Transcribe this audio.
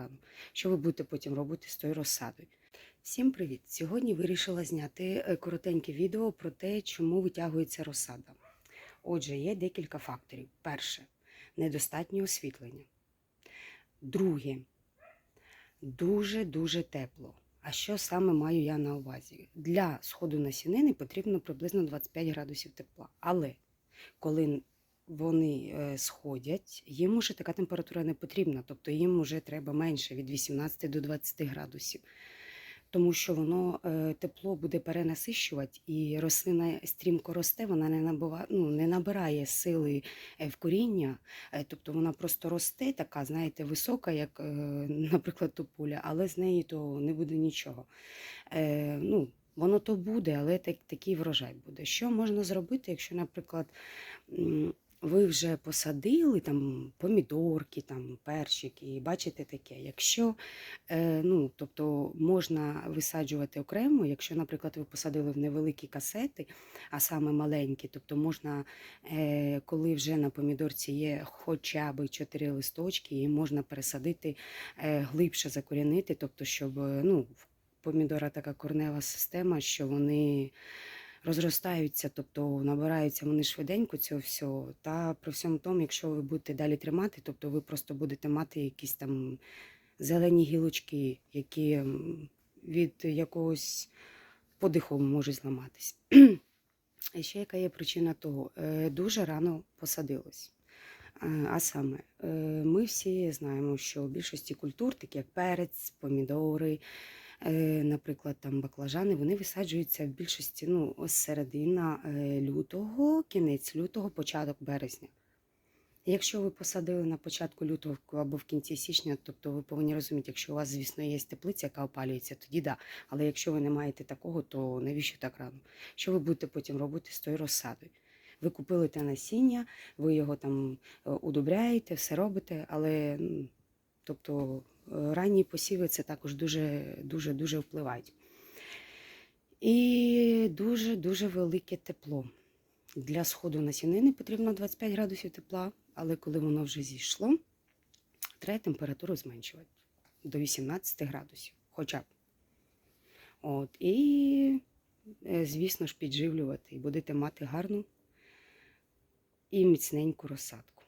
рано. Що ви будете потім робити з тою розсадою? Всім привіт! Сьогодні вирішила зняти е, коротеньке відео про те, чому витягується розсада. Отже, є декілька факторів. Перше недостатнє освітлення. Друге дуже-дуже тепло. А що саме маю я на увазі? Для сходу насінини потрібно приблизно 25 градусів тепла. Але коли вони е, сходять, їм уже така температура не потрібна, тобто їм вже треба менше від 18 до 20 градусів. Тому що воно е, тепло буде перенасищувати, і рослина стрімко росте, вона не набува, ну, не набирає сили е, в коріння, тобто вона просто росте, така, знаєте, висока, як, наприклад, тополя, але з неї то не буде нічого. Ну, Воно то буде, але так, такий врожай буде. Що можна зробити, якщо, наприклад, ви вже посадили там помідорки, там перчики, бачите таке. Якщо е, ну, тобто можна висаджувати окремо, якщо, наприклад, ви посадили в невеликі касети, а саме маленькі, тобто можна, е, коли вже на помідорці є хоча б 4 листочки, і можна пересадити е, глибше закорінити, тобто, щоб ну, помідора така корнева система, що вони розростаються, тобто набираються вони швиденько цього всього. Та при всьому тому, якщо ви будете далі тримати, тобто ви просто будете мати якісь там зелені гілочки, які від якогось подиху можуть зламатись. І ще яка є причина того? Е, Дуже рано посадилось. Е, А саме, е, ми всі знаємо, що в більшості культур, такі як перець, помідори, наприклад, там баклажани, вони висаджуються в більшості ну, ось середина е, лютого, кінець лютого, початок березня. Якщо ви посадили на початку лютого або в кінці січня, тобто ви повинні розуміти, якщо у вас, звісно, є теплиця, яка опалюється, тоді да. Але якщо ви не маєте такого, то навіщо так рано? Що ви будете потім робити з тою розсадою? Ви купили те насіння, ви його там е, удобряєте, все робите, але тобто е, ранні посіви це також дуже дуже впливають. І дуже дуже велике тепло. Для сходу насінини потрібно 25 градусів тепла, але коли воно вже зійшло, треба температуру зменшувати до 18 градусів, хоча б. От, і, е, звісно ж, підживлювати, і будете мати гарну і міцненьку розсадку.